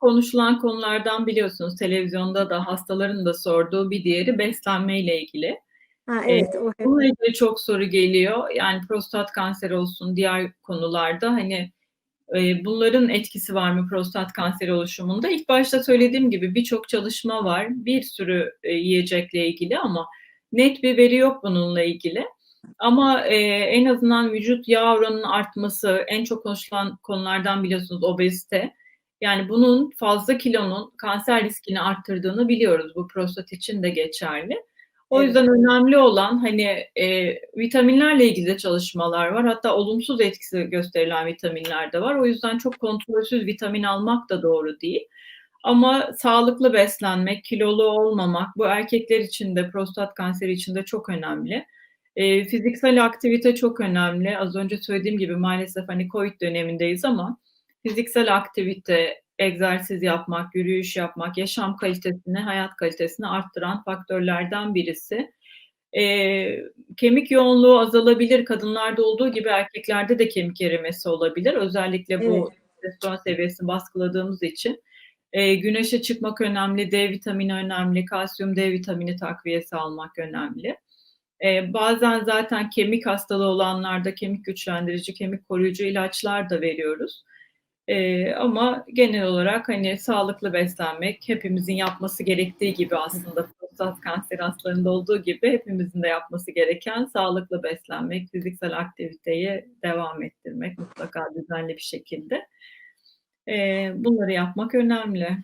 konuşulan konulardan biliyorsunuz televizyonda da hastaların da sorduğu bir diğeri beslenmeyle ilgili. Ha, Eee, evet, o hep bununla ilgili çok soru geliyor. Yani prostat kanseri olsun, diğer konularda, hani, eee, bunların etkisi var mı prostat kanseri oluşumunda? İlk başta söylediğim gibi birçok çalışma var. Bir sürü, eee, yiyecekle ilgili ama net bir veri yok bununla ilgili. Ama, eee, en azından vücut yağ oranının artması, en çok konuşulan konulardan biliyorsunuz obezite. Yani bunun fazla kilonun kanser riskini arttırdığını biliyoruz. Bu prostat için de geçerli. O Evet. yüzden önemli olan, hani, eee, vitaminlerle ilgili de çalışmalar var. Hatta olumsuz etkisi gösterilen vitaminler de var. O yüzden çok kontrolsüz vitamin almak da doğru değil. Ama sağlıklı beslenmek, kilolu olmamak, bu erkekler için de prostat kanseri için de çok önemli. Eee, fiziksel aktivite çok önemli. Az önce söylediğim gibi maalesef, hani, COVID dönemindeyiz ama fiziksel aktivite, egzersiz yapmak, yürüyüş yapmak yaşam kalitesini, hayat kalitesini arttıran faktörlerden birisi. Eee, kemik yoğunluğu azalabilir. Kadınlarda olduğu gibi erkeklerde de kemik erimesi olabilir. Özellikle Evet. bu testosteron seviyesini baskıladığımız için. Eee, güneşe çıkmak önemli, D vitamini önemli, kalsiyum, D vitamini takviyesi almak önemli. Eee, bazen zaten kemik hastalığı olanlarda kemik güçlendirici, kemik koruyucu ilaçlar da veriyoruz. Eee, ama genel olarak, hani, sağlıklı beslenmek, hepimizin yapması gerektiği gibi aslında prostat kanseri hastalarında olduğu gibi hepimizin de yapması gereken sağlıklı beslenmek, fiziksel aktiviteyi devam ettirmek mutlaka düzenli bir şekilde. Eee, bunları yapmak önemli.